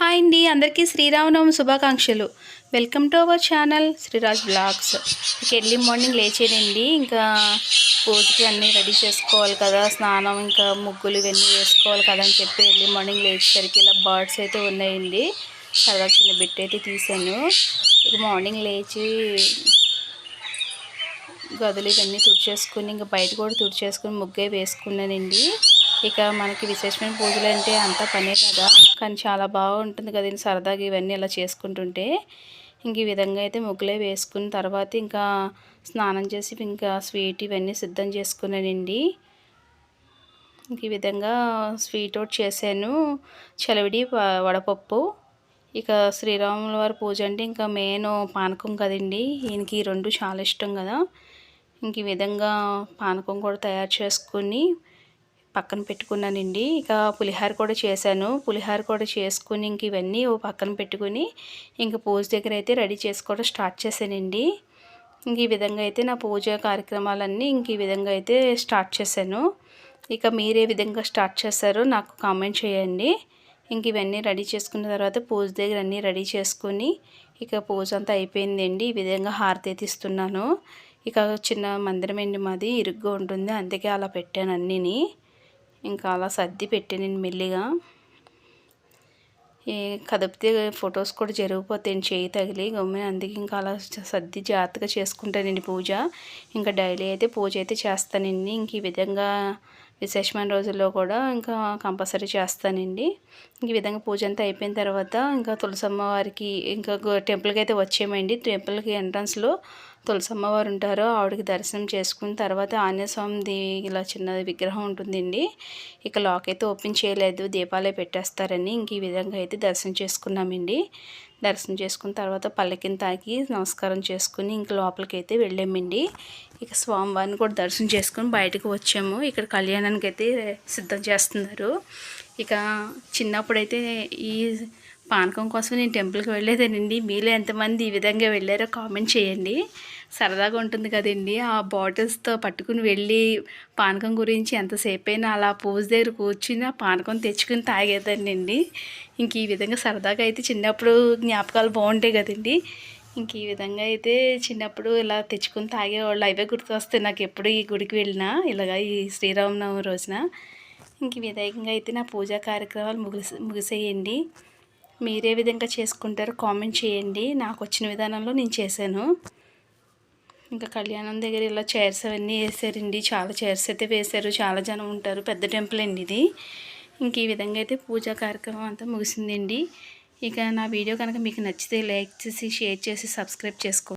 Hi అండి అందరికీ శ్రీరామనవమి శుభాకాంక్షలు. Welcome to our channel Sriraj blogs. ఇక ఎర్లీ మార్నింగ్ లేచేనండి ఇంకా పూజకి అన్నీ రెడీ చేసుకోవాలి కదా స్నానం ఇంకా ముగ్గులు ఇవన్నీ వేసుకోవాలి కదా అని చెప్పి ఎర్లీ మార్నింగ్ లేచేసరికి ఇలా బర్డ్స్ అయితే ఉన్నాయండి. తర్వాత చిన్న బిట్ అయితే తీసాను. ఇక మార్నింగ్ లేచి గదులు ఇవన్నీ తుడిచేసుకుని ఇంకా బయట కూడా తుడిచేసుకుని ముగ్గే వేసుకున్నానండి. ఇక మనకి విశేషమైన పూజలు అంటే అంత పనే కదా. కానీ చాలా బాగుంటుంది కదండి సరదాగా ఇవన్నీ ఇలా చేసుకుంటుంటే. ఇంక ఈ విధంగా అయితే ముగ్గులే వేసుకున్న తర్వాత ఇంకా స్నానం చేసి ఇంకా స్వీట్ ఇవన్నీ సిద్ధం చేసుకున్నానండి. ఇంక ఈ విధంగా స్వీట్ ఒకటి చేశాను. చలవిడి వడపప్పు. ఇక శ్రీరాముల వారి పూజ అంటే ఇంకా మెయిన్ పానకం కదండి. ఈయనకి రెండు చాలా ఇష్టం కదా. ఇంక ఈ విధంగా పానకం కూడా తయారు చేసుకుని పక్కన పెట్టుకున్నానండి. ఇక పులిహార కూడా చేశాను. పులిహార కూడా చేసుకుని ఇంక ఇవన్నీ ఓ పక్కన పెట్టుకుని ఇంక పూజ దగ్గర అయితే రెడీ చేసుకోవడం స్టార్ట్ చేశానండి. ఇంక ఈ విధంగా అయితే నా పూజ కార్యక్రమాలన్నీ ఇంక ఈ విధంగా అయితే స్టార్ట్ చేశాను. ఇక మీరే విధంగా స్టార్ట్ చేశారో నాకు కామెంట్ చేయండి. ఇంక ఇవన్నీ రెడీ చేసుకున్న తర్వాత పూజ దగ్గర అన్నీ రెడీ చేసుకుని ఇక పూజ అంతా అయిపోయిందండి. ఈ విధంగా హారతి తీస్తున్నాను ఇక చిన్న మందిరం అండి మాది ఇరుగ్గా ఉంటుంది. అందుకే అలా పెట్టాను అన్నీని. ఇంకా అలా సర్ది పెట్టానండి మెల్లిగా. కదిపితే ఫొటోస్ కూడా జరిగిపోతాయి చేయి తగిలి గమ్మున. అందుకే ఇంకా అలా సర్ది జాగ్రత్తగా చేసుకుంటానండి పూజ. ఇంకా డైలీ అయితే పూజ అయితే చేస్తానండి ఇంక ఈ విధంగా విశేషమైన రోజుల్లో కూడా ఇంకా కంపల్సరీ చేస్తానండి ఈ విధంగా పూజ అంతా అయిపోయిన తర్వాత ఇంకా తులసమ్మ వారికి ఇంకా టెంపుల్కి అయితే వచ్చేమండి. టెంపుల్కి ఎంట్రన్స్లో తులసమ్మవారు ఉంటారో ఆవిడకి దర్శనం చేసుకున్న తర్వాత ఆంజనేయస్వామిది ఇలా చిన్న విగ్రహం ఉంటుందండి. ఇక లాక్ అయితే ఓపెన్ చేయలేదు దీపాలే పెట్టేస్తారని ఇంక ఈ విధంగా అయితే దర్శనం చేసుకున్నామండి. దర్శనం చేసుకున్న తర్వాత పల్లకిని తాకి నమస్కారం చేసుకుని ఇంక లోపలికి అయితే వెళ్ళామండి. ఇక స్వామివారిని కూడా దర్శనం చేసుకుని బయటకు వచ్చాము. ఇక్కడ కళ్యాణానికి అయితే సిద్ధం చేస్తున్నారు. ఇక చిన్నప్పుడైతే ఈ పానకం కోసం నేను టెంపుల్కి వెళ్ళేదానండి. మీలో ఎంతమంది ఈ విధంగా వెళ్ళారో కామెంట్ చేయండి. సరదాగా ఉంటుంది కదండి. ఆ బాటిల్స్తో పట్టుకుని వెళ్ళి పానకం గురించి ఎంతసేపు అయినా అలా పూజ దగ్గర కూర్చుని ఆ పానకం తెచ్చుకుని తాగేదానండి ఇంక ఈ విధంగా సరదాగా అయితే చిన్నప్పుడు జ్ఞాపకాలు బాగుంటాయి కదండి. ఇంక ఈ విధంగా అయితే చిన్నప్పుడు ఇలా తెచ్చుకుని తాగేవాళ్ళు అవే గుర్తు వస్తాయి నాకు ఎప్పుడు ఈ గుడికి వెళ్ళినా ఇలాగ ఈ శ్రీరామనవమి రోజున. ఇంక విధంగా అయితే నా పూజా కార్యక్రమాలు ముగిసి ముగిసేయండి. మీరే విధంగా చేసుకుంటారో కామెంట్ చేయండి. నాకు వచ్చిన విధానంలో నేను చేశాను. ఇంకా కళ్యాణం దగ్గర ఇలా చైర్స్ అవన్నీ వేసారండి. చాలా చైర్స్ అయితే వేశారు. చాలా జనం ఉంటారు. పెద్ద టెంపుల్ అండి ఇది. ఇంక ఈ విధంగా అయితే పూజా కార్యక్రమం అంతా ముగిసిందండి. ఇక నా వీడియో కనుక మీకు నచ్చితే లైక్ చేసి షేర్ చేసి సబ్స్క్రైబ్ చేసుకోండి.